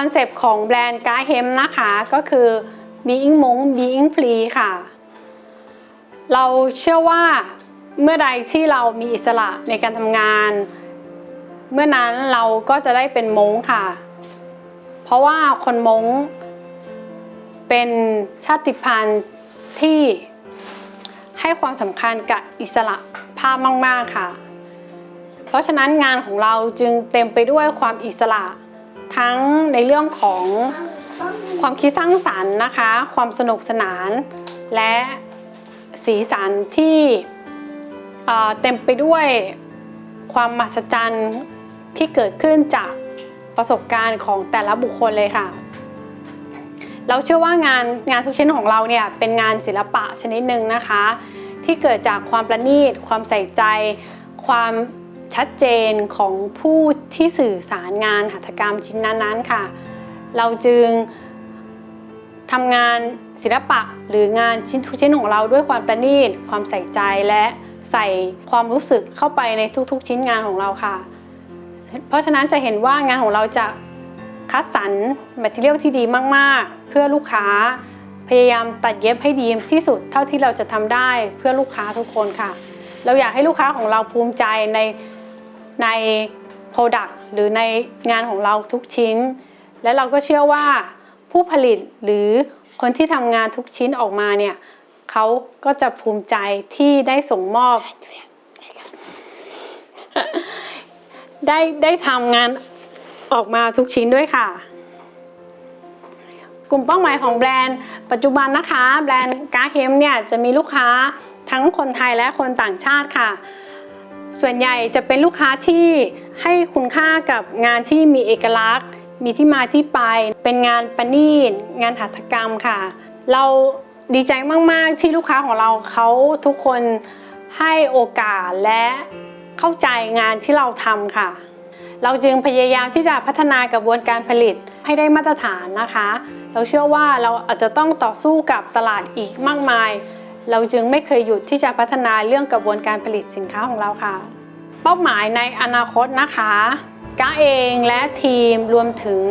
คอนเซปต์ของแบรนด์กาเฮมนะคะก็คือ being มง being free ค่ะ เราเชื่อว่าเมื่อใดที่เรามีอิสระในการทำงาน เมื่อนั้นเราก็จะได้เป็นมงค่ะ เพราะว่าคนมงเป็นชาติพันธุ์ที่ให้ความสำคัญกับอิสระภาพมาก ๆ ค่ะ เพราะฉะนั้นงานของเราจึงเต็มไปด้วยความอิสระ ทั้งในเรื่องของความคิดสร้างสรรค์นะคะ ความสนุกสนาน และสีสันที่เอ่อเต็มไปด้วยความมหัศจรรย์ที่เกิดขึ้นจากประสบการณ์ของแต่ละบุคคลเลยค่ะ เราเชื่อว่างานงานทุกชิ้นของเราเนี่ยเป็นงานศิลปะชนิดหนึ่งนะคะ ที่เกิดจากความประณีต ความใส่ใจ ความ ชัดเจนของผู้ที่สื่อสารงานหัตถกรรมชิ้นนั้นๆค่ะ เราจึงทำงานศิลปะหรืองานชิ้นทุกชิ้นของเราด้วยความประณีตความใส่ใจและใส่ความรู้สึกเข้าไปในทุกๆ ชิ้นงานของเราค่ะ เพราะฉะนั้นจะเห็นว่างานของเราจะคัดสรรแมทเทียลที่ดีมากๆ เพื่อลูกค้าพยายามตัดเย็บให้ดีที่สุดเท่าที่เราจะทำได้เพื่อลูกค้าทุกคนค่ะ เราอยากให้ลูกค้าของเราภูมิใจใน ใน Product หรือในงานของเราทุกชิ้น และเราก็เชื่อว่าผู้ผลิตหรือคนที่ทำงานทุกชิ้นออกมาเนี่ยเขาก็จะภูมิใจที่ได้ส่งมอบ ได้ได้ทำงานออกมาทุกชิ้นด้วยค่ะ กลุ่มเป้าหมายของแบรนด์ ปัจจุบันนะคะ แบรนด์กาเฮมเนี่ยจะมีลูกค้าทั้งคนไทยและคนต่างชาติค่ะ ส่วนใหญ่จะเป็นลูกค้าที่ให้คุณค่ากับงานที่มีเอกลักษณ์ มีที่มาที่ไป เป็นงานประณีตงานหัตถกรรมค่ะ เราดีใจมาก ๆ ที่ลูกค้าของเราเขาทุกคนให้โอกาสและเข้าใจงานที่เราทำค่ะ เราจึงพยายามที่จะพัฒนากระบวนการผลิตให้ได้มาตรฐานนะคะ เราเชื่อว่าเราอาจจะต้องต่อสู้กับตลาดอีกมากมาย เราจึงไม่เคยหยุดที่จะพัฒนาเรื่องกระบวนการผลิตสินค้าของเราค่ะ เป้าหมายในอนาคตนะคะก้าเองและทีมรวมถึง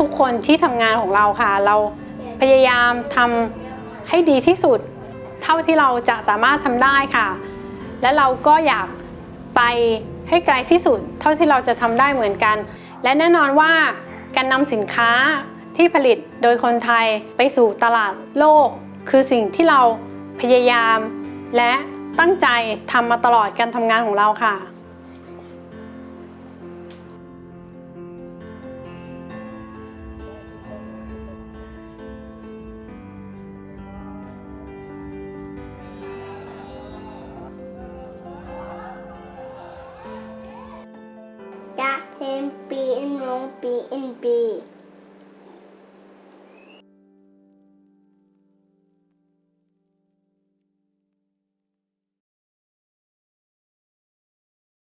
ทุกๆ คนที่ทำงานของเราค่ะ เราพยายามทำให้ดีที่สุด เท่าที่เราจะสามารถทำได้ค่ะ และเราก็อยากไปให้ไกลที่สุด เท่าที่เราจะทำได้เหมือนกัน และแน่นอนว่าการนำสินค้าที่ผลิตโดยคนไทยไปสู่ตลาดโลก คือสิ่งที่เรา พยายาม และตั้งใจทำมาตลอดการทำงานของเราค่ะจะเห็นปีนมงปีอินปี